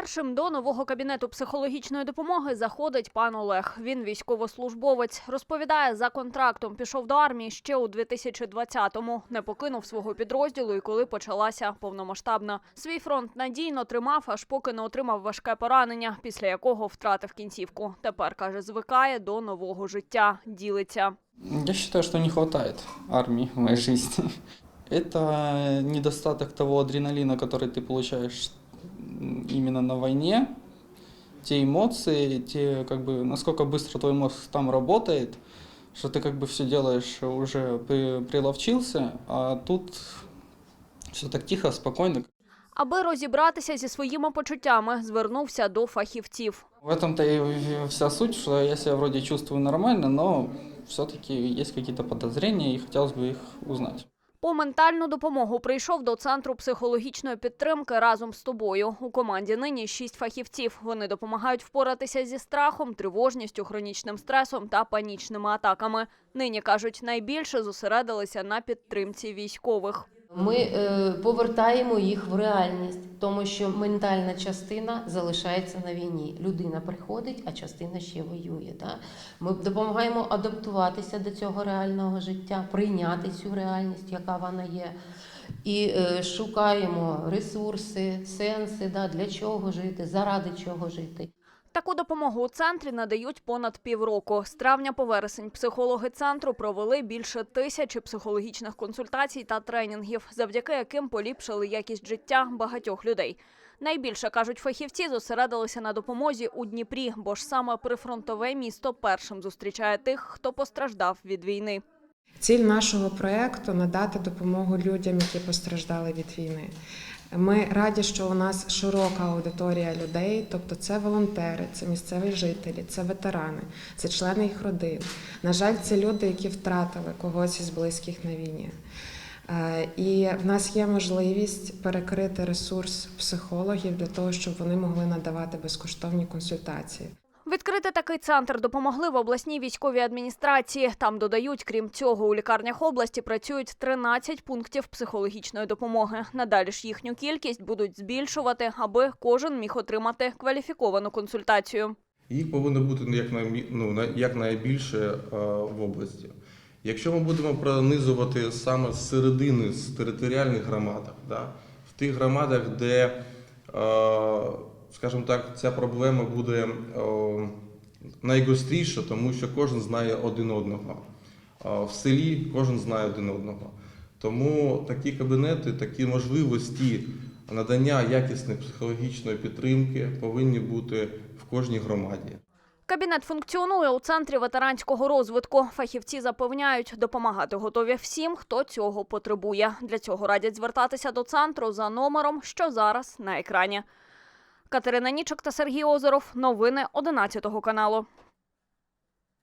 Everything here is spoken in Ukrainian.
Першим до нового кабінету психологічної допомоги заходить пан Олег. Він військовослужбовець. Розповідає, за контрактом пішов до армії ще у 2020-му. Не покинув свого підрозділу, і коли почалася повномасштабна. Свій фронт надійно тримав, аж поки не отримав важке поранення, після якого втратив кінцівку. Тепер каже, звикає до нового життя. Ділиться. Я считаю, что не хватает армии в моей жизни. Это недостаток того адреналина, который ты получаешь м, именно на войне, те эмоции, те, как бы, насколько быстро твой мозг там работает, что ты как бы все делаешь, уже при- приловчился, а тут все так тихо, спокойно. Аби розібратися зі своїми почуттями, звернувся до фахівців. В этом-то и вся суть, что я себя вроде чувствую нормально, но все-таки есть какие-то подозрения, и хотелось бы их узнать. По ментальну допомогу прийшов до центру психологічної підтримки разом з тобою. У команді нині шість фахівців. Вони допомагають впоратися зі страхом, тривожністю, хронічним стресом та панічними атаками. Нині кажуть, найбільше зосередилися на підтримці військових. Ми е, повертаємо їх в реальність, тому що ментальна частина залишається на війні. Людина приходить, а частина ще воює. Да? Ми допомагаємо адаптуватися до цього реального життя, прийняти цю реальність, яка вона є. І е, шукаємо ресурси, сенси, да, для чого жити, заради чого жити. Таку допомогу у центрі надають понад півроку. З травня по вересень психологи центру провели більше тисячі психологічних консультацій та тренінгів, завдяки яким поліпшили якість життя багатьох людей. Найбільше кажуть фахівці, зосередилися на допомозі у Дніпрі, бо ж саме прифронтове місто першим зустрічає тих, хто постраждав від війни. Ціль нашого проєкту надати допомогу людям, які постраждали від війни. Ми раді, що у нас широка аудиторія людей, тобто це волонтери, це місцеві жителі, це ветерани, це члени їх родин. На жаль, це люди, які втратили когось із близьких на війні. Е, І в нас є можливість перекрити ресурс психологів для того, щоб вони могли надавати безкоштовні консультації. Відкрити такий центр допомогли в обласній військовій адміністрації. Там додають, крім цього, у лікарнях області працюють 13 пунктів психологічної допомоги. Надалі ж їхню кількість будуть збільшувати, аби кожен міг отримати кваліфіковану консультацію. Їх повинно бути ну, якнаймі- ну, на- якнайбільше е, в області. Якщо ми будемо пронизувати саме з середини, з територіальних громадах, да, в тих громадах, де, е, скажімо так, ця проблема буде е, найгостріша, тому що кожен знає один одного. В селі кожен знає один одного. Тому такі кабінети, такі можливості надання якісної психологічної підтримки повинні бути в кожній громаді. Кабінет функціонує у центрі ветеранського розвитку. Фахівці запевняють, допомагати готові всім, хто цього потребує. Для цього радять звертатися до центру за номером, що зараз на екрані. Катерина Нічок та Сергій Озеров. Новини 11 каналу.